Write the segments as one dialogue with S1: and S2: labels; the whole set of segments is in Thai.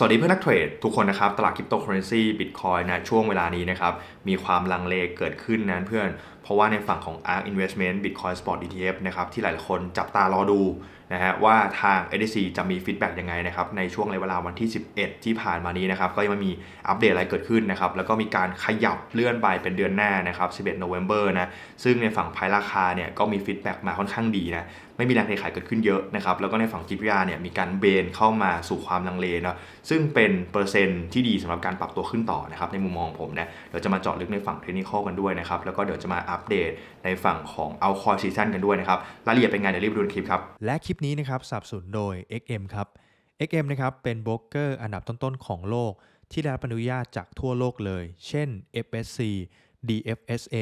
S1: สวัสดีเพื่อนนักเทรดทุกคนนะครับ ตลาดคริปโตเคอเรนซีบิตคอยนะช่วงเวลานี้นะครับ มีความลังเลเกิดขึ้นนั้นเพื่อน ราะว่าในฝั่งของ ARK Investment Bitcoin Spot ETF นะครับที่หลายๆคนจับตารอดูนะฮะว่าทาง SEC จะมีฟีดแบ็กยังไงนะครับในช่วงในเวลาวันที่ 11 ที่ผ่านมานี้นะครับก็ยังไม่มีอัปเดตอะไรเกิดขึ้นนะครับแล้วก็มีการขยับเลื่อนไปเป็นเดือนหน้านะครับ11 November นะซึ่งในฝั่งภายราคาเนี่ยก็มีฟีดแบ็กมาค่อนข้างดีนะไม่มีแรงเทขายเกิดขึ้นเยอะนะครับแล้วก็ในฝั่งจิตวิทยาเนี่ยมีการเบนเข้ามาสู่ความลังเลเนาะซึ่งเป็นเปอร์เซ็นต์ที่ดีสำหรับการปรับตัวขึ้นต่อนะครับในมุมมองผมนะเดี๋ยวจะมาเจาะลึกในฝั่งเทคนิคกันด้วยนะครับแล้วก็เดี๋ยวจะมาอัปเดตในฝั่งของเอาคอซีซันกันด้วยนะครับรายละเอียดเป็นไงเดี๋ยวรีบดูในคลิปครับ
S2: และคลิปนี้นะครับสนับสนุนโดย XM ครับ XM นะครับเป็นโบรกเกอร์อันดับต้นๆของโลก ที่ได้รับอนุญาตจากทั่วโลกเลย เช่น FSC DFSA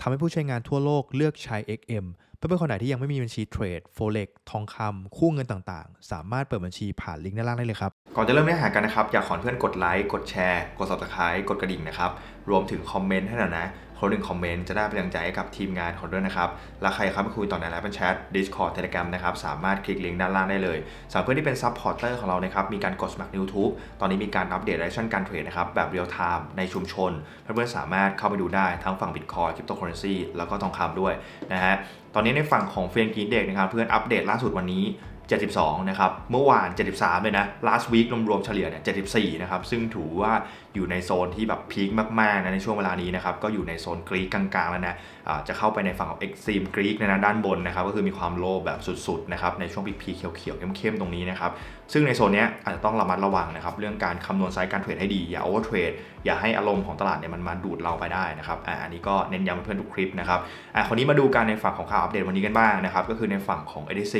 S2: ทำให้ผู้ใช้งานทั่วโลกเลือกใช้ XM เพื่อนๆคนไหนที่ยังไม่มีบัญชีเทรด Forex ทองคำ คู่เงินต่างๆ สามารถเปิดบัญชีผ่านลิงก์ด้านล่างได้เลยครับ
S1: ก่อนจะเริ่มเนื้อหากันนะครับ อยากขอเพื่อนกดไลค์ กดแชร์ กด subscribe กดกระดิ่งนะครับ รวมถึงคอมเมนต์ให้หน่อยนะคนหนึ่งคอมเมนต์จะได้เป็นกำลังใจให้กับทีมงานของด้วยนะครับ และใครเข้าไปคุยต่อในไลฟ์เป็นแชท Discord Telegram นะครับ สามารถคลิกลิงก์ด้านล่างได้เลยสำหรับเพื่อนที่เป็นซับพอร์เตอร์ของเรานะครับ มีการกดสมัคร YouTube ตอนนี้มีการอัปเดตรายชั่นการเทรดนะครับ แบบเรียลไทม์ในชุมชน เพื่อนๆสามารถเข้าไปดูได้ทั้งฝั่ง Bitcoin Cryptocurrency แล้วก็ทองคำด้วยนะฮะตอนนี้ในฝั่งของเฟรนกีนเด็กนะครับเพื่อนอัปเดตล่าสุดวันนี้ 72 นะครับ เมื่อวาน 73 เลยนะ last week รวมๆเฉลี่ยเนี่ย 74 นะครับ ซึ่งถือว่าอยู่ในโซนที่แบบพีคมากๆนะในช่วงเวลานี้นะครับ ก็อยู่ในโซนกรีกกลางๆ แล้วนะะจะเข้าไปในฝั่งของ extreme กรีกนะด้านบนนะครับ ก็คือมีความโลภแบบสุดๆ นะครับ ในช่วงพีคๆเขียวๆ เข้มๆ ตรงนี้นะครับ ซึ่งในโซนนี้อาจจะต้องระมัดระวังนะครับ เรื่องการคำนวณไซส์การเทรดให้ดี อย่าโอเวอร์เทรดอย่าให้อารมณ์ของตลาดเนี่ยมันมาดูดเราไปได้นะครับอ่าอันนี้ก็เน้นย้ำเพื่อนทุกคลิปนะครับอ่าคนนี้มาดูกันในฝั่งของข่าวอัปเดตวันนี้กันบ้างนะครับ ก็คือในฝั่งของ ADC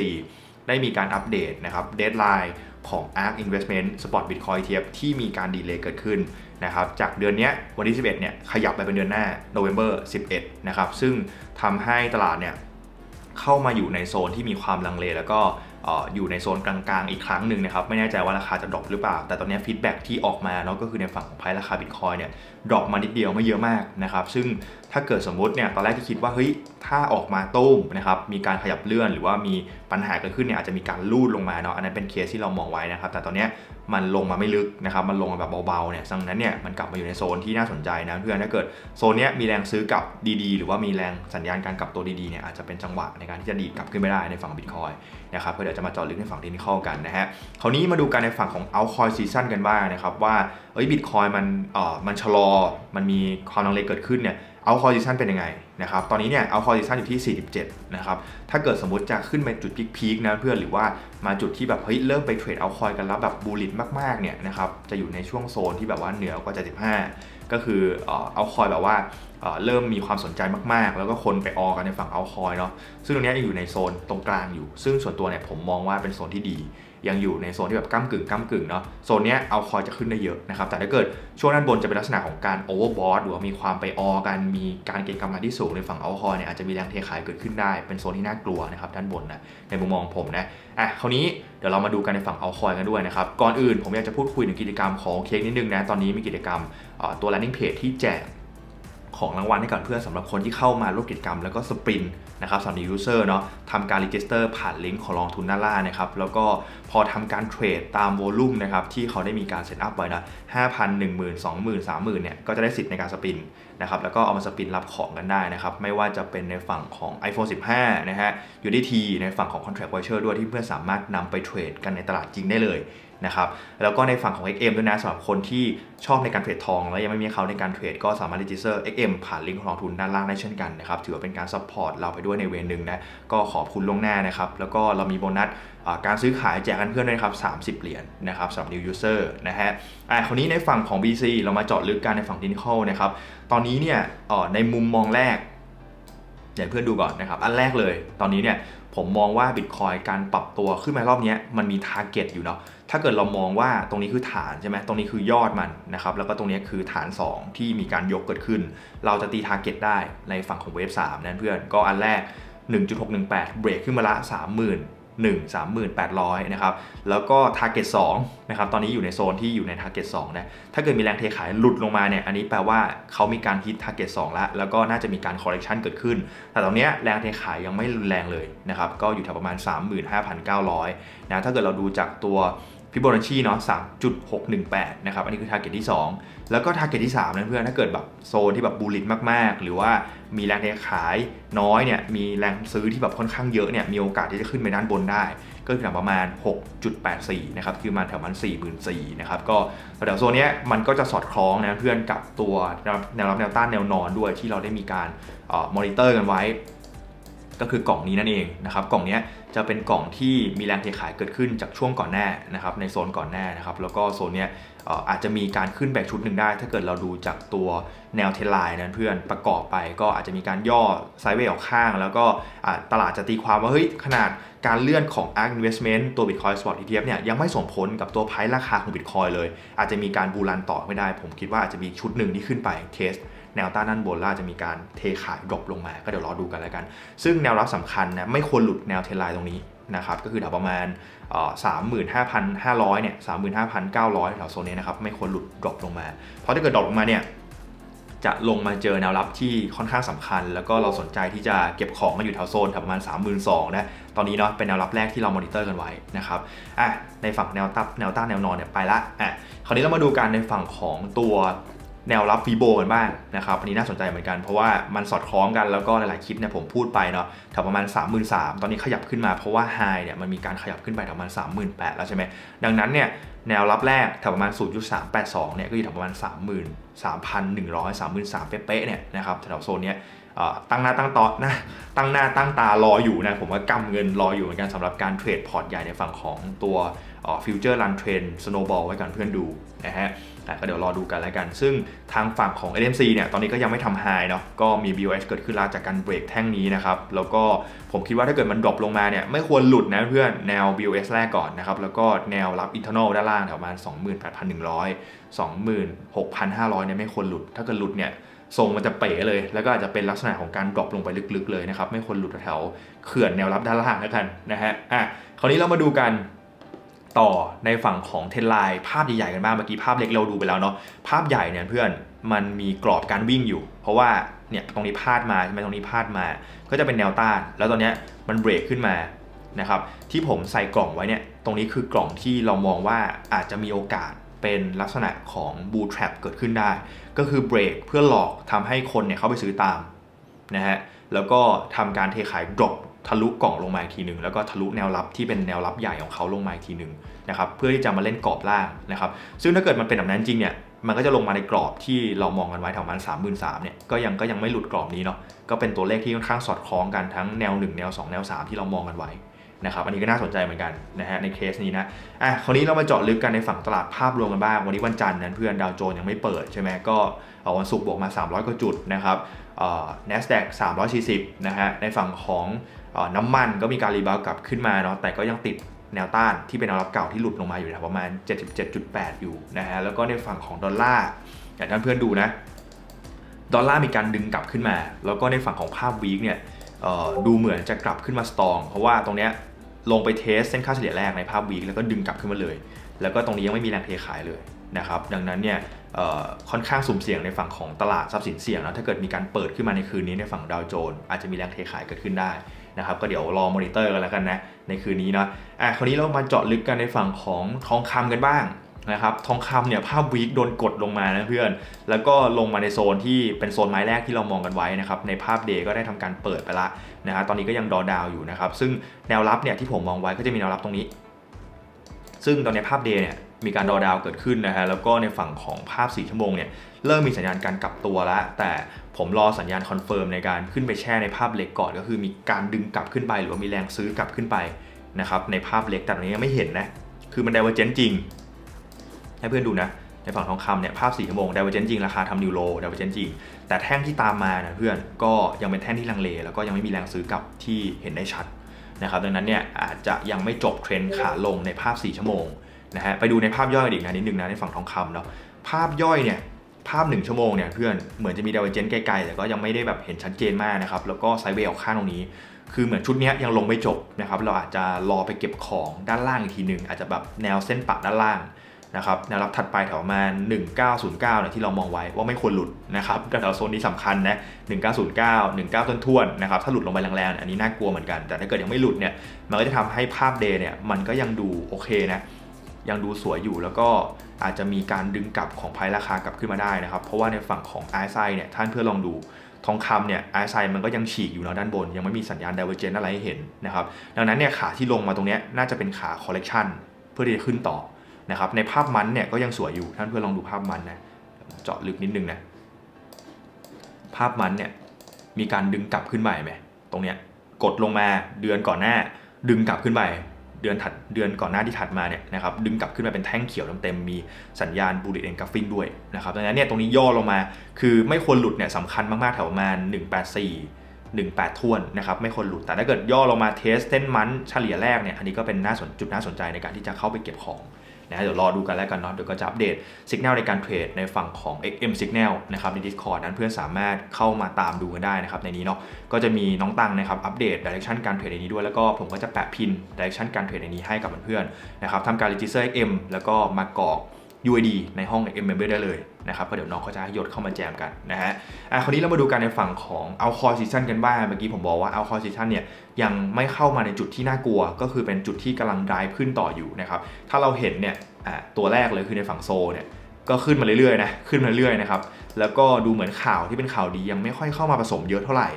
S1: ได้มีการอัปเดตนะครับเดทไลน์ของ ARK Investment Spot Bitcoin ETF ที่มีการดีเลย์เกิดขึ้นนะครับจากเดือนนี้วันที่ 11เนี่ยขยับไปเป็นเดือนหน้า November 11 นะครับซึ่งทำให้ตลาดเนี่ยเข้ามาอยู่ในโซนที่มีความลังเลแล้วก็อยู่ในโซนกลางๆ อีกครั้งหนึ่งนะครับไม่แน่ใจว่าราคาจะดรอปหรือเปล่า แต่ตอนนี้ฟีดแบ็ที่ออกมาเนาะก็คือในฝั่งของไพ่ราคาบิตคอยเนี่ยดรอปมานิดเดียวไม่เยอะมากนะครับซึ่ง ถ้าเกิดสมมติเนี่ยตอนแรกที่คิดว่าเฮ้ยถ้าออกมาตุ้มนะครับมีการขยับเลื่อนหรือว่ามีปัญหาเกิดขึ้นเนี่ยอาจจะมีการลูดลงมาเนาะอันนั้นเป็นเคสที่เรามองไว้นะครับ แต่ตอนนี้มันลงมาไม่ลึกนะครับมันลงมาแบบเบาๆเนี่ยดังนั้นเนี่ยมันกลับมาอยู่ในโซนที่น่าสนใจนะเพื่อนถ้าเกิดโซนนี้มีแรงซื้อกลับดีๆ หรือว่ามีแรงสัญญาณการกลับตัวดีๆเนี่ยอาจจะเป็นจังหวะในการที่จะดีดกลับขึ้นไม่ได้ในฝั่งบิตคอยนะครับเพื่อเดี๋ยวจะมาเจาะลึกในฝั่งเทคนิคกันนะฮะคราวนี้มาดูกันในฝั่งของเอาคอยซีซันกันบ้างนะครับว่าเอ้ยบิตคอยมันเอ่อมันชะลอมันมีความลังเลเกิดขึ้นเนี่ย เอาคอร์ดิชันเป็นยังไงนะครับ ตอนนี้เนี่ยเอาคอร์ดิชันอยู่ที่ 47 นะครับ ถ้าเกิดสมมติจะขึ้นไปจุดพีคๆนะเพื่อนหรือว่ามาจุดที่แบบเฮ้ยเริ่มไปเทรดเอาคอยกันแล้วแบบบูลลิตมากๆเนี่ยนะครับ จะอยู่ในช่วงโซนที่แบบว่าเหนือกว่า 75 ก็คือเอาคอยแบบว่าเริ่มมีความสนใจมากๆ แล้วก็คนไปออกันในฝั่งเอาคอยเนาะ ซึ่งตรงนี้ยังอยู่ในโซนตรงกลางอยู่ ซึ่งส่วนตัวเนี่ยผมมองว่าเป็นโซนที่ดี ยังอยู่ในโซนที่แบบก้ากึ่งก้ากึ่งเนาะโซนนี้เอาคอยจะขึ้นได้เยอะนะครับแต่ถ้าเกิดช่วงด้านบนจะเป็นลักษณะของการโอเวอร์บอทหรือว่ามีความไปออกันมีการเก็งกำไรที่สูงในฝั่งเอาคอยเนี่ยอาจจะมีแรงเทขายเกิดขึ้นได้เป็นโซนที่น่ากลัวนะครับด้านบนนะในมุมมองผมนะอะคราวนี้เดี๋ยวเรามาดูกันในฝั่งเอาคอยกันด้วยนะครับก่อนอื่นผมอยากจะพูดคุยถึงกิจกรรมของเค้กนิดนึงนะตอนนี้มีกิจกรรมตัว landing page ที่แจกของรางวัลให้กับเพื่อนสำหรับคนที่เข้ามาร่วมกิจกรรมแล้วก็สปริน นะครับสำหรับ user เนาะทำการ register ผ่านลิงก์ของลองทุนด้านล่างนะครับ แล้วก็พอทำการเทรดตามโวลูมนะครับที่เขาได้มีการเซตอัพไว้นะ5,000 10,000 20,000 30,000เนี่ยก็จะได้สิทธิ์ในการสปินนะครับแล้วก็เอามาสปินรับของกันได้นะครับ ไม่ว่าจะเป็นในฝั่งของ iPhone 15 นะฮะ UDT ในฝั่งของ Contract Voucher ด้วยที่เพื่อนสามารถนำไปเทรดกันในตลาดจริงได้เลยนะครับแล้วก็ในฝั่งของ XM ด้วยนะสำหรับคนที่ชอบในการเทรดทอง แล้วยังไม่มีเขาในการเทรดก็สามารถรีจิสเตอร์ XM ผ่านลิงก์ของลงทุนด้านล่างได้เช่นกันนะครับถือว่าเป็นการซัพพอร์ตเราไปด้วยในเวรหนึ่งนะก็ขอบคุณล่วงหน้านะครับแล้วก็เรามีโบนัส การซื้อขายแจกกันเพื่อนด้วยครับ 30 เหรียญนนะครับสำหรับ new user นะฮะอ่าคราวนี้ในฝั่งของ BC เรามาเจาะลึกกันในฝั่ง technical นะครับ ตอนนี้เนี่ยในมุมมองแรกอย่างเพื่อนดูก่อนนะครับ อันแรกเลย ตอนนี้เนี่ยผมมองว่า Bitcoin การปรับตัวขึ้นมารอบนี้มันมี Target อยู่เนาะ ถ้าเกิดเรามองว่าตรงนี้คือฐานใช่ไหมตรงนี้คือยอดมันนะครับ แล้วก็ตรงนี้คือฐาน 2 ที่มีการยกเกิดขึ้น เราจะตี Target ได้ในฝั่งของเวฟ3นั่นเพื่อน ก็อันแรก 1.618 เบรกขึ้นมาละ30,000 1 38,000นะครับแล้วก็ Target 2นะครับตอนนี้อยู่ในโซนที่อยู่ใน Target 2นะถ้าเกิดมีแรงเทขายหลุดลงมาเนี่ยอันนี้แปลว่าเขามีการฮิต Target 2แล้วแล้วก็น่าจะมีการ correction เกิดขึ้น แต่ตอนนี้แรงเทขายยังไม่รุนแรงเลยนะครับก็อยู่แถวประมาณ 35,900นะถ้าเกิดเราดูจากตัว ฟิโบนัชชีเนาะ3.618 นะครับ อันนี้คือ target ที่ 2 แล้วก็ target ที่3นะเพื่อนถ้าเกิดแบบโซนที่แบบบูลลิตมาก ๆ หรือว่ามีแรงเทขายน้อยเนี่ย มีแรงซื้อที่แบบค่อนข้างเยอะเนี่ย มีโอกาสที่จะขึ้นไปด้านบนได้ ก็คือประมาณ 6.84 นะครับ คือมาแถวมัน44,000นะครับ ก็แถวโซนนี้มันก็จะสอดคล้องนะเพื่อนกับตัวแนวแนวรับแนวต้านแนวนอนด้วยที่เราได้มีการมอนิเตอร์กันไว้ ก็คือกล่องนี้นั่นเองนะครับกล่องนี้จะเป็นกล่องที่มีแรงเทขายเกิดขึ้นจากช่วงก่อนหน้านะครับในโซนก่อนหน้านะครับแล้วก็โซนนี้อาจจะมีการขึ้นแบกชุดหนึ่งได้ ถ้าเกิดเราดูจากตัวแนวเทรนไลน์นั้นเพื่อนประกอบไปก็อาจจะมีการย่อไซด์เวย์ออกข้าง แล้วก็ตลาดจะตีความว่าเฮ้ยขนาดการเลื่อนของ ARK Investment ตัว Bitcoin Spot ETF เนี่ยยังไม่ส่งผลกับตัวไพร์ราคาของ Bitcoin เลย อาจจะมีการบูรันต่อไม่ได้ ผมคิดว่าอาจจะมีชุดหนึ่งที่ขึ้นไปเทส แนวต้านด้านบนล้วอาจะมีการเทขายดรอปลงมา ก็เดี๋ยวรอดูกันแล้วกัน ซึ่งแนวรับสำคัญนะไม่ควรหลุดแนวเทรนไลน์ตรงนี้นะครับก็คือแถวประมาณสามหมื่นห้าพันห้าร้อยเนี่ยสามหมื่นห้าพันเก้าร้อยแถวโซนนี้นะครับไม่ควรหลุดดรอปลงมา เพราะถ้าเกิดดรอปลงมาเนี่ยจะลงมาเจอแนวรับที่ค่อนข้างสำคัญ แล้วก็เราสนใจที่จะเก็บของมาอยู่แถวโซนแถวประมาณ 3 2 0 0 0นะตอนนี้เนาะเป็นแนวรับแรกที่เรามอนิเตอร์กันไว้นะครับอะในฝั่งแนวตับแนวต้านแนวนอนเนี่ยไปละอะคราวนี้เรามาดูกันในฝั่งของตัว แนวรับฟีโบกันบ้างนะครับอันนี้น่าสนใจเหมือนกันเพราะว่ามันสอดคล้องกันแล้วก็หลายๆคลิปเนี่ยผมพูดไปเนาะแถวประมาณ 3 3 0 0 0 ตอนนี้ขยับขึ้นมาเพราะว่าไฮเนี่ยมันมีการขยับขึ้นไปแถวประมาณ 38,000 แล้วใช่ไหมดังนั้นเนี่ยแนวรับแรกแถวประมาณ 0.382 เนี่ยก็อยู่แถวประมาณ 33,100 33,000 เป๊ะๆเนี่ยนะครับแถวโซนเนี้ย ตั้งหน้าตั้งตอนะตั้งหน้าตั้งตารออยู่นะผมว่ากำเงินรออยู่เหมือนกันสำหรับการเทรดพอร์ตใหญ่ในฝั่งของตัวฟิวเจอร์รันเทรนสโนบอลไว้กันเพื่อนดูนะฮะอ่ก็เดี๋ยวรอดูกันแล้วกัน ซึ่งทางฝั่งของ LMC เนี่ยตอนนี้ก็ยังไม่ทำไฮเนาะก็มี BOS เกิดขึ้นแล้วจากการเบรกแท่งนี้นะครับ แล้วก็ผมคิดว่าถ้าเกิดมันดรอปลงมาเนี่ยไม่ควรหลุดนะเพื่อนแนว BOS แรกก่อนนะครับ แล้วก็แนวรับ internal ด้านล่างแถวประมาณ 28,100 26,500เนี่ยไม่ควรหลุดถ้าเกิดหลุดเนี่ย ทรงมันจะเป๋เลย แล้วก็อาจจะเป็นลักษณะของการดรอปลงไปลึกๆเลยนะครับ ไม่ควรหลุดแถวเขื่อนแนวรับด้านล่างแล้วกันนะฮะ อะ คราวนี้เรามาดูกันต่อในฝั่งของเทนไลน์ภาพใหญ่ๆกันบ้างเมื่อกี้ภาพเล็กเราดูไปแล้วเนาะ ภาพใหญ่เนี่ยเพื่อนมันมีกรอบการวิ่งอยู่ เพราะว่าเนี่ยตรงนี้พาดมาใช่ไหมตรงนี้พาดมา ก็จะเป็นแนวต้าน แล้วตอนเนี้ยมันเบรกขึ้นมานะครับ ที่ผมใส่กล่องไว้เนี่ย ตรงนี้คือกล่องที่เรามองว่าอาจจะมีโอกาส เป็นลักษณะของบูท trap เกิดขึ้นได้ ก็คือเบรกเพื่อหลอกทำให้คนเนี่ยเข้าไปซื้อตามนะฮะแล้วก็ทำการเทขายดรอปทะลุกล่องลงมาอีกทีหนึ่งแล้วก็ทะลุแนวรับที่เป็นแนวรับใหญ่ของเขาลงมาอีกทีหนึ่งนะครับเพื่อที่จะมาเล่นกรอบล่างนะครับซึ่งถ้าเกิดมันเป็นแบบนั้นจริงเนี่ยมันก็จะลงมาในกรอบที่เรามองกันไว้แถวประมาณ3 3 0 0 0เนี่ยก็ยังก็ยังไม่หลุดกรอบนี้เนาะก็เป็นตัวเลขที่ค่อนข้างสอดคล้องกันทั้งแนว 1 แนว 2 แนว 3 ที่เรามองกันไว้ นะครับอันนี้ก็น่าสนใจเหมือนกันนะฮะในเคสนี้นะอะคราวนี้เรามาเจาะลึกกันในฝั่งตลาดภาพรวมกันบ้าง วันนี้วันจันทร์นั้นเพื่อนดาวโจนส์ยังไม่เปิดใช่ไหมก็วันศุกร์บวกมา 300 กว่าจุดนะครับเอ่อ NASDAQ 340 นะฮะในฝั่งของอน้ำมันก็มีการรีบาวกลับขึ้นมาเนาะแต่ก็ยังติดแนวต้านที่เป็นแนวรับเก่าที่หลุดลงมาอยู่แถวประมาณ 77.8 อยู่นะฮะแล้วก็ในฝั่งของดอลลาร์อย่างท่านเพื่อนดูนะดอลลาร์มีการดึงกลับขึ้นมา แล้วก็ในฝั่งของภาพวีคเนี่ย ดูเหมือนจะกลับขึ้นมาสตองเพราะว่าตรงเนี้ยลงไปเทสเส้นค่าเฉลี่ยแรกในภาพวีคแล้วก็ดึงกลับขึ้นมาเลย แล้วก็ตรงนี้ยังไม่มีแรงเทขายเลยนะครับดังนั้นเนี่ยค่อนข้างสุ่มเสี่ยงในฝั่งของตลาดทรัพย์สินเสี่ยงนะถ้าเกิดมีการเปิดขึ้นมาในคืนนี้ในฝั่งดาวโจนส์อาจจะมีแรงเทขายเกิดขึ้นได้นะครับก็เดี๋ยวรอมอนิเตอร์กันแล้วกันนะในคืนนี้เนาะอะคราวนี้เรามาเจาะลึกกันในฝั่งของทองคำกันบ้าง นะครับทองคำเนี่ยภาพวีคโดนกดลงมานะเพื่อน แล้วก็ลงมาในโซนที่เป็นโซนไม้แรกที่เรามองกันไว้นะครับในภาพเดย์ก็ได้ทำการเปิดไปละนะฮะตอนนี้ก็ยังดอดาวอยู่นะครับซึ่งแนวรับเนี่ยที่ผมมองไว้ก็จะมีแนวรับตรงนี้ ซึ่งตอนนี้ภาพเดย์เนี่ยมีการดอดาวเกิดขึ้นนะฮะแล้วก็ในฝั่งของภาพ 4 ชั่วโมงเนี่ยเริ่มมีสัญญาณการกลับตัวแล้วแต่ผมรอสัญญาณคอนเฟิร์มในการขึ้นไปแช่ในภาพเล็กก่อน ก็คือมีการดึงกลับขึ้นไป หรือว่ามีแรงซื้อกลับขึ้นไปนะครับในภาพเล็กแต่ตอนนี้ยังไม่เห็นนะคือมันไดเวอร์เจนจริง ให้เพื่อนดูนะ ในฝั่งทองคำเนี่ยภาพ4ชั่วโมงดเวอร์เจนจริงราคาทำนิวโลดเวอร์เจนจริง แต่แท่งที่ตามมานะเพื่อนก็ยังเป็นแท่งที่ลังเล แล้วก็ยังไม่มีแรงซื้อกลับที่เห็นได้ชัดนะครับดังนั้นเนี่ยอาจจะยังไม่จบเทรนด์ขาลงในภาพ 4 ชั่วโมงนะฮะไปดูในภาพย่อยอีกนะนิดนึงนะในฝั่งทองคำเนาะภาพย่อยเนี่ยภาพ 1 ชั่วโมงเนี่ยเพื่อนเหมือนจะมีดเวเจนไกลๆ แต่ก็ยังไม่ได้แบบเห็นชัดเจนมากนะครับ แล้วก็ไซเวย์ออกข้างตรงนี้ คือเหมือนชุดนี้ยยังลงไม่จบนะครับ เราอาจจะรอไปเก็บของด้านล่างอีกทีหนึ่งอาจจะแบบแนวเส้นปักด้านล่าง นะครับแนวรับถัดไปแถวประมาณ1909เนี่ยที่เรามองไว้ว่าไม่ควรหลุดนะครับแถวโซนนี้สำคัญนะ 1909 19ต้นท้วนนะครับถ้าหลุดลงไปแรงๆอันนี้น่ากลัวเหมือนกัน แต่ถ้าเกิดยังไม่หลุดเนี่ยมันก็จะทำให้ภาพเดย์เนี่ยมันก็ยังดูโอเคนะยังดูสวยอยู่แล้วก็อาจจะมีการดึงกลับของไพราคากลับขึ้นมาได้นะครับ เพราะว่าในฝั่งของ RSI เนี่ยท่านเพื่อนลองดูทองคำเนี่ย RSI มันก็ยังฉีกอยู่นะด้านบน ยังไม่มีสัญญาณ divergence อะไรให้เห็นนะครับดังนั้นเนี่ยขาที่ลงมาตรงนี้น่าจะเป็นขา correction เพื่อที่จะขึ้นต่อ นะครับในภาพมันเนี่ยก็ยังสวยอยู่ท่านเพื่อนลองดูภาพมันนะเจาะลึกนิดนึงนะภาพมันเนี่ยมีการดึงกลับขึ้นไปไหมตรงเนี้ยกดลงมาเดือนก่อนหน้า ดึงกลับขึ้นไปเดือนถัดเดือนก่อนหน้าที่ถัดมาเนี่ยนะครับดึงกลับขึ้นมาเป็นแท่งเขียวเต็มๆมีสัญญาณบูล l เอนกราฟิงด้วยนะครับดังนั้นเนี่ยตรงนี้ย่อลงมาคือไม่ควรหลุดเนี่ยสำคัญมากๆแถวประมาณ184 18ท้วนนะครับไม่ควรหลุดแต่ถ้าเกิดย่อลงมาเทสเส้นมันเฉลี่ยแรกเนี่ยอันนี้ก็เป็นน่าสนจุดน่าสนใจในการที่จะเข้าไปเก็บของ นะเดี๋ยวรอดูกันแล้วกันเนาะเดี๋ยวก็จะอัปเดตสัญญาณในการเทรดในฝั่งของ XM Signal นะครับใน Discord นั้นเพื่อนสามารถเข้ามาตามดูกันได้นะครับในนี้เนาะก็จะมีน้องตังนะครับอัปเดต direction การเทรดในนี้ด้วยแล้วก็ผมก็จะแปะพิน direction การเทรดในนี้ให้กับเพื่อนๆนะครับทำการ register XM แล้วก็มากรอก UID ในห้อง M Member ได้เลยนะครับก็เดี๋ยวน้องเขาจะให้ยศเข้ามาแจมกันนะฮะอะคราวนี้เรามาดูกันในฝั่งของเอาคอซีซันกันบ้างเมื่อกี้ผมบอกว่าเอาคอซีซันเนี่ยยังไม่เข้ามาในจุดที่น่ากลัว ก็คือเป็นจุดที่กำลัง drive ขึ้นต่ออยู่นะครับถ้าเราเห็นเนี่ยอะตัวแรกเลยคือในฝั่งโซเนี่ยก็ขึ้นมาเรื่อยๆนะขึ้นมาเรื่อยๆนะครับแล้วก็ดูเหมือนข่าวที่เป็นข่าวดียังไม่ค่อยเข้ามาผสมเยอะเท่าไหร่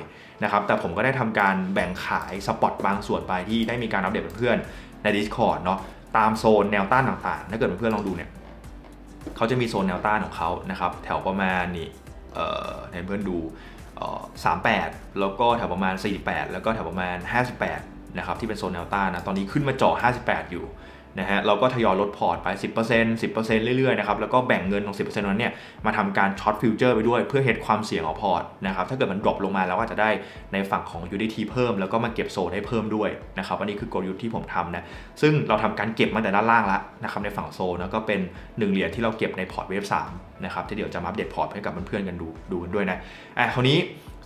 S1: นะครับแต่ผมก็ได้ทำการแบ่งขายสปอตบางส่วนไปที่ได้มีการอัปเดตเพื่อนใน Discord เนาะตามโซนแนวต้านต่างๆ ถ้าเกิดเพื่อนลองดูเนี่ย เขาจะมีโซนแนวต้านของเขานะครับแถวประมาณนี่เออให้เพื่อนดูเอ่อ38 แล้วก็แถวประมาณ 48 แล้วก็แถวประมาณ 58 นะครับที่เป็นโซนแนวต้านนะตอนนี้ขึ้นมาเจาะ58 อยู่ นะฮะเราก็ทยอยลดพอร์ตไป 10% 10%เรื่อยๆนะครับแล้วก็แบ่งเงินของ 10%นั้นเนี่ยมาทำการช็อตฟิวเจอร์ไปด้วยเพื่อเฮดความเสี่ยงของพอร์ตนะครับถ้าเกิดมันดรอปลงมาแล้วก็จะได้ในฝั่งของ UDT เพิ่ม แล้วก็มาเก็บโซนให้เพิ่มด้วยนะครับอันนี้คือกลยุทธ์ที่ผมทำนะซึ่งเราทำการเก็บมาแต่ด้านล่างแล้วนะครับในฝั่งโซนแล้วก็เป็น1เหรียญที่เราเก็บในพอร์ตเวฟ3นะครับที่เดี๋ยวจะมาอัปเดตพอร์ตให้กับเพื่อนๆกันดูดูกันด้วยนะอะคราวนี้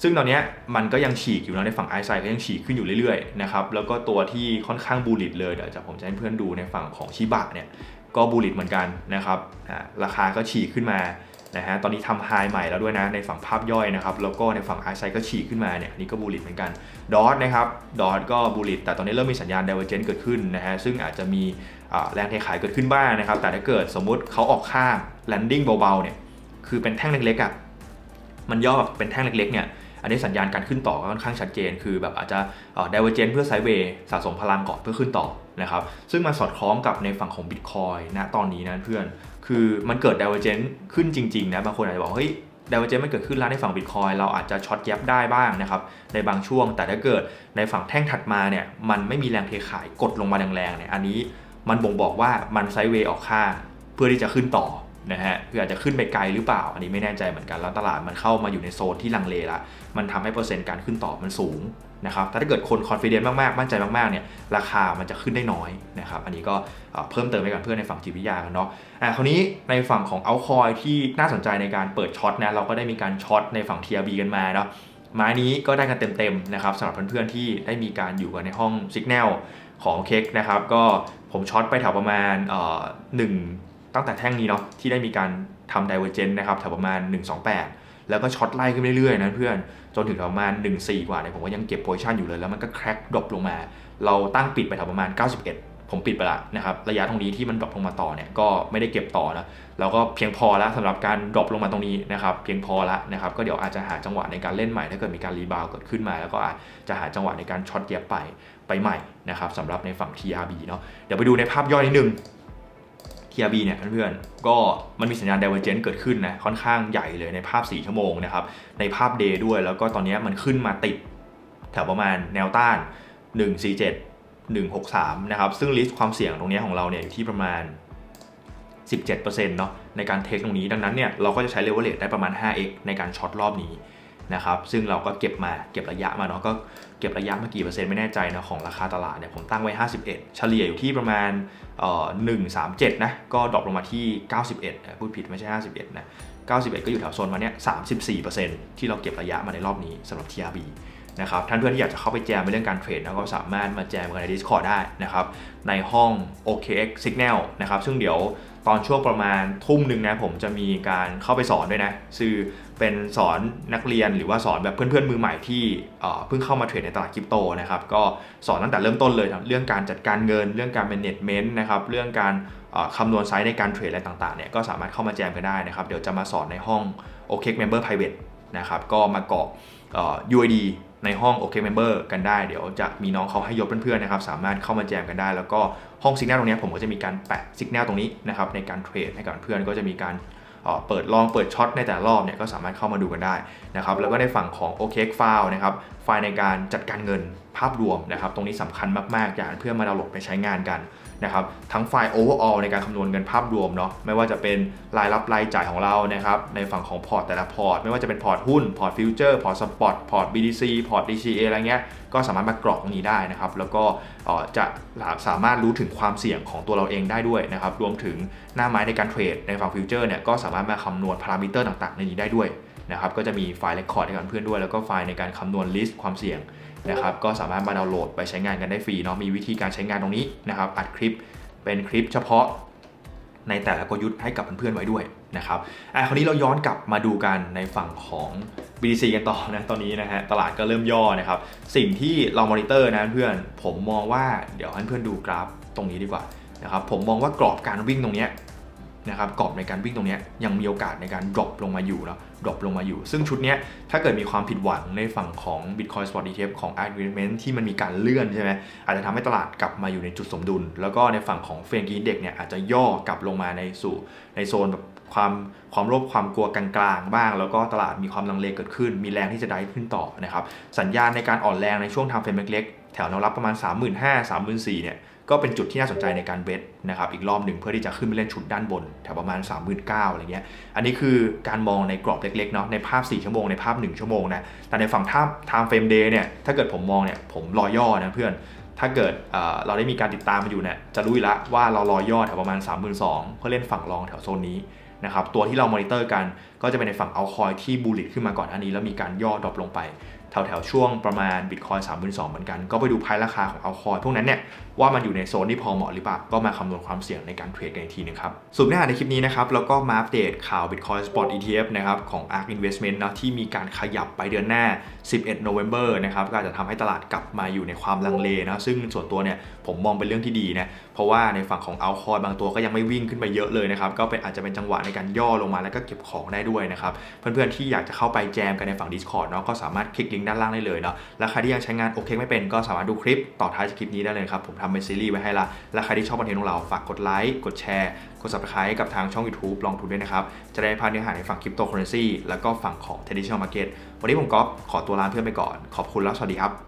S1: ซึ่งตอนนี้มันก็ยังฉีกอยู่นะในฝั่งไอซ์ก็ยังฉีกขึ้นอยู่เรื่อยๆนะครับแล้วก็ตัวที่ค่อนข้างบูลลิตเลยเดี๋ยวจะผมจะให้เพื่อนดูในฝั่งของชิบะเนี่ยก็บูลลิตเหมือนกันนะครับอ่าราคาก็ฉีกขึ้นมานะฮะตอนนี้ทำไฮใหม่แล้วด้วยนะในฝั่งภาพย่อยนะครับแล้วก็ในฝั่งไอซ์ก็ฉีกขึ้นมาเนี่ยนี่ก็บูลลิตเหมือนกันดอทนะครับดอทก็บูลลิตแต่ตอนนี้เริ่มมีสัญญาณ divergence เกิดขึ้นนะฮะซึ่งอาจจะมีแรงเทขายเกิดขึ้นบ้างนะครับแต่ถ้าเกิดสมมุติเขาออกข้าง landing เบาๆเนี่ยคือเป็นแท่งเล็กๆอะมันย่อแบบเป็นแท่งเล็กๆเนี่ย อันนี้สัญญาณการขึ้นต่อก็ค่อนข้างชัดเจน คือแบบอาจจะเอ่อ divergence เพื่อไซเวย์สะสมพลังก่อนเพื่อขึ้นต่อนะครับซึ่งมาสอดคล้องกับในฝั่งของ Bitcoin ณตอนนี้นะเพื่อน คือมันเกิด divergence ขึ้นจริงๆนะบางคนอาจจะบอกเฮ้ย divergence มันเกิดขึ้นแล้วในฝั่ง Bitcoin เราอาจจะช็อตแยบได้บ้างนะครับในบางช่วง แต่ถ้าเกิดในฝั่งแท่งถัดมาเนี่ยมันไม่มีแรงเทขายกดลงมาแรงๆเนี่ยอันนี้มันบ่งบอกว่ามันไซด์เวย์ออกข้างเพื่อที่จะขึ้นต่อ นะฮะคืออาจจะขึ้นไปไกลหรือเปล่า อันนี้ไม่แน่ใจเหมือนกัน แล้วตลาดมันเข้ามาอยู่ในโซนที่ลังเลละ มันทำให้เปอร์เซ็นต์การขึ้นต่อมันสูงนะครับแต่ถ้าเกิดคนคอนฟ idence มากๆ มั่นใจมากๆ เนี่ย ราคามันจะขึ้นได้น้อยนะครับ อันนี้ก็เพิ่มเติมไปกับเพื่อนในฝั่งจิตวิทยากันเนาะ อะคราวนี้ในฝั่งของเอาคอยที่น่าสนใจในการเปิดช็อตนะ เราก็ได้มีการช็อตในฝั่ง TRB กันมาเนาะไม้นี้ก็ได้กันเต็มๆนะครับสำหรับเพื่อนๆที่ได้มีการอยู่กันในห้อง Signal ของเค้กนะครับ ก็ผมช็อตไปแถวประมาณเอ่อหนึ่ง ตั้งแต่แท่งนี้เนาะที่ได้มีการทำ divergence นะครับแถวประมาณ 128 แล้วก็ช็อตไล่ขึ้นเรื่อยๆนะเพื่อนจนถึงประมาณ 14 กว่าเนี่ยผมก็ยังเก็บโพซิชันอยู่เลยแล้วมันก็แคร็กดรอปลงมา เราตั้งปิดไปแถวประมาณ 91 ผมปิดไปละนะครับระยะตรงนี้ที่มันดรอปลงมาต่อเนี่ยก็ไม่ได้เก็บต่อนะเราก็เพียงพอแล้วสำหรับการดรอปลงมาตรงนี้นะครับเพียงพอล้วนะครับก็เดี๋ยวอาจจะหาจังหวะในการเล่นใหม่ถ้าเกิดมีการรีบาวเกิดขึ้นมา แล้วก็อาจจะหาจังหวะในการช็อตเย็บไปไปใหม่นะครับสำหรับในฝั่ง TRB เนาะเดี๋ยวไปดูในภาพย่อยนิดนึง TRB เนี่ยเพื่อนๆ ก็มันมีสัญญาณ divergence เกิดขึ้นนะค่อนข้างใหญ่เลยในภาพ 4 ชั่วโมงนะครับ ในภาพ day ด้วยแล้วก็ตอนนี้มันขึ้นมาติด แถวประมาณแนวต้าน 147 163 นะครับ ซึ่งลิสต์ความเสี่ยงตรงนี้ของเราเนี่ยอยู่ที่ประมาณ 17%เนาะในการเทคตรงนี้ดังนั้นเนี่ยเราก็จะใช้ leverage ได้ประมาณ 5x ในการช็อตรอบนี้ นะครับซึ่งเราก็เก็บมาเก็บระยะมาเนาะก็เก็บระยะมากี่เปอร์เซ็นต์ไม่แน่ใจนะของราคาตลาดเนี่ยผมตั้งไว้ 51 เฉลี่ยอยู่ที่ประมาณเอ่อ137 นะ ก็ดรอปลงมาที่ 91นะพูดผิดไม่ใช่ 51 นะ 91 ก็อยู่แถวโซนมาเนี้ย34%ที่เราเก็บระยะมาในรอบนี้สำหรับ TRB นะครับท่านเพื่อนที่อยากจะเข้าไปแจมในเรื่องการเทรดนะก็สามารถมาแจมกันใน Discord ได้นะครับในห้อง OKX Signal นะครับซึ่งเดี๋ยว ตอนช่วงประมาณทุ่มหนึ่งนะผมจะมีการเข้าไปสอนด้วยนะคือเป็นสอนนักเรียนหรือว่าสอนแบบเพื่อนๆมือใหม่ที่เพิ่งเข้ามาเทรดในตลาดคริปโตนะครับก็สอนตั้งแต่เริ่มต้นเลยเรื่องการจัดการเงิน เรื่องการ management นะครับเรื่องการคำนวณไซส์ในการเทรดอะไรต่างๆเนี่ยก็สามารถเข้ามาแจมกันได้นะครับเดี๋ยวจะมาสอนในห้อง OK Member Private นะครับก็มากรอกเอ่อ UID ในห้อง OK Member กันได้ เดี๋ยวจะมีน้องเขาให้ยศเพื่อนๆนะครับ สามารถเข้ามาแจมกันได้ แล้วก็ห้องสิกแนลตรงนี้ผมก็จะมีการแปะสิกแนลตรงนี้นะครับในการเทรดให้กับเพื่อนก็จะมีการเปิดลองเปิดช็อตในแต่ละรอบเนี่ยก็สามารถเข้ามาดูกันได้นะครับแล้วก็ในฝั่งของ OK File นะครับไฟล์ในการจัดการเงินภาพรวมนะครับ ตรงนี้สำคัญมากๆอย่ากให้เพื่อมาดาวน์โหลดไปใช้งานกันนะครับ ทั้งไฟล์ overall ในการคำนวณเงินภาพรวมเนาะ ไม่ว่าจะเป็นรายรับรายจ่ายของเรานะครับ ในฝั่งของพอร์ตแต่ละพอร์ต ไม่ว่าจะเป็นพอร์ตหุ้น พอร์ตฟิวเจอร์ พอร์ตสปอตพอร์ต BDC พอร์ต DCA อะไรเงี้ย ก็สามารถมากรอกตรงนี้ได้นะครับ แล้วก็จะสามารถรู้ถึงความเสี่ยงของตัวเราเองได้ด้วยนะครับ รวมถึงหน้าไม้ในการเทรดในฝั่งฟิวเจอร์เนี่ย ก็สามารถมาคำนวณพารามิเตอร์ต่างๆ ในนี้ได้ด้วย นะครับก็จะมีไฟล์ record ให้กับเพื่อนด้วย แล้วก็ไฟล์ในการคำนวณ list ความเสี่ยงนะครับก็สามารถมาดาวน์โหลดไปใช้งานกันได้ฟรีเนาะมีวิธีการใช้งานตรงนี้นะครับอัดคลิปเป็นคลิปเฉพาะในแต่ละกลยุทธ์ให้กับเพื่อนๆไว้ด้วยนะครับอะคราวนี้เราย้อนกลับมาดูกันในฝั่งของ BTC กันต่อนะตอนนี้นะฮะตลาดก็เริ่มย่อนะครับสิ่งที่เรามอนิเตอร์นะเพื่อนผมมองว่าเดี๋ยวให้เพื่อนดูกราฟตรงนี้ดีกว่านะครับผมมองว่ากรอบการวิ่งตรงเนี้ย นะครับกรอบในการวิ่งตรงนี้ยังมีโอกาสในการดรอปลงมาอยู่เนาะดรอปลงมาอยู่ ซึ่งชุดนี้ถ้าเกิดมีความผิดหวังในฝั่งของ Bitcoin Spot ETF ของ Agreement ที่มันมีการเลื่อนใช่ไหมอาจจะทำให้ตลาดกลับมาอยู่ในจุดสมดุล แล้วก็ในฝั่งของเฟรนกีเด็กเนี่ยอาจจะย่อกลับลงมาในสู่ในโซนแบบความความโลภความกลัวกลางๆ บ้าง แล้วก็ตลาดมีความลังเลเกิดขึ้น มีแรงที่จะได้ขึ้นต่อนะครับสัญญาณในการอ่อนแรงในช่วงทางเฟรมเล็กๆแถวแนวรับประมาณ 35,000 34,000เนี่ย ก็เป็นจุดที่น่าสนใจในการเบสนะครับอีกรอบหนึ่งเพื่อที่จะขึ้นไปเล่นชุดด้านบนแถวประมาณ 39,000อะไรเงี้ยอันนี้คือการมองในกรอบเล็กๆเนาะในภาพ 4 ชั่วโมงในภาพ 1 ชั่วโมงนะแต่ในฝั่งท่า time frame day เนี่ยถ้าเกิดผมมองเนี่ยผมรอย่อนะเพื่อนถ้าเกิดเเราได้มีการติดตามมาอยู่เนี่ยจะรู้อยู่แล้วว่าเรารอย่อแถวประมาณ 32,000เพื่อเล่นฝั่งรองแถวโซนนี้นะครับตัวที่เรามอนิเตอร์กันก็จะเป็นในฝั่งเอาคอยที่บูลลิตขึ้นมาก่อนอันนี้ แล้วมีการย่อดรอปลงไปแถวแถวช่วงประมาณ Bitcoin 32,000เหมือนกัน ก็ไปดูไพ่ราคาของเอาคอยพวกนั้นเนี่ยว่ามันอยู่ในโซนที่พอเหมาะหรือเปล่า ก็มาคำนวณความเสี่ยงในการเทรดกันอีกทีหนึงครับสรุปเนื้อหาในคลิปนี้นะครับแล้วก็มาอัปเดตข่าว Bitcoin Spot ETF นะครับของ ARK Investment เนะที่มีการขยับไปเดือนหน้า 11 November นะครับก็อาจจะทำให้ตลาดกลับมาอยู่ในความลังเลนะซึ่งส่วนตัวเนี่ยผมมองเป็นเรื่องที่ดีนะเพราะว่าในฝั่งของเอาคอยบางตัวก็ยังไม่วิ่งขึ้นไปเยอะเลยนะครับก็เป็นอาจจะเป็นจังหวะในการย่อลงมาแล้วก็เก็บของได้ด้วยนะครับเพื่อนๆที่อยากจะเข้าไปแจมกันในฝั่ง Discord เนาะก็สามารถคลิกลิงก์ด้านล่างได้เลยเนาะและใครที่ยังใช้งานโอเคไม่เป็นก็สามารถดูคลิปต่อท้ายจากคลิปนี้ได้เลยครับผมทำเป็นซีรีส์ไว้ให้ละ และใครที่ชอบคอนเทนต์ของเราฝากกดไลค์ กดแชร์ กด subscribe กับทางช่อง YouTube ลองทุนด้วยนะครับ จะได้ไม่พาเนื้อหาในฝั่งคริปโตเคอเรนซีแล้วก็ฝั่งของ traditional market วันนี้ผมก๊อฟขอตัวลาเพื่อนไปก่อน ขอบคุณแล้วสวัสดีครับ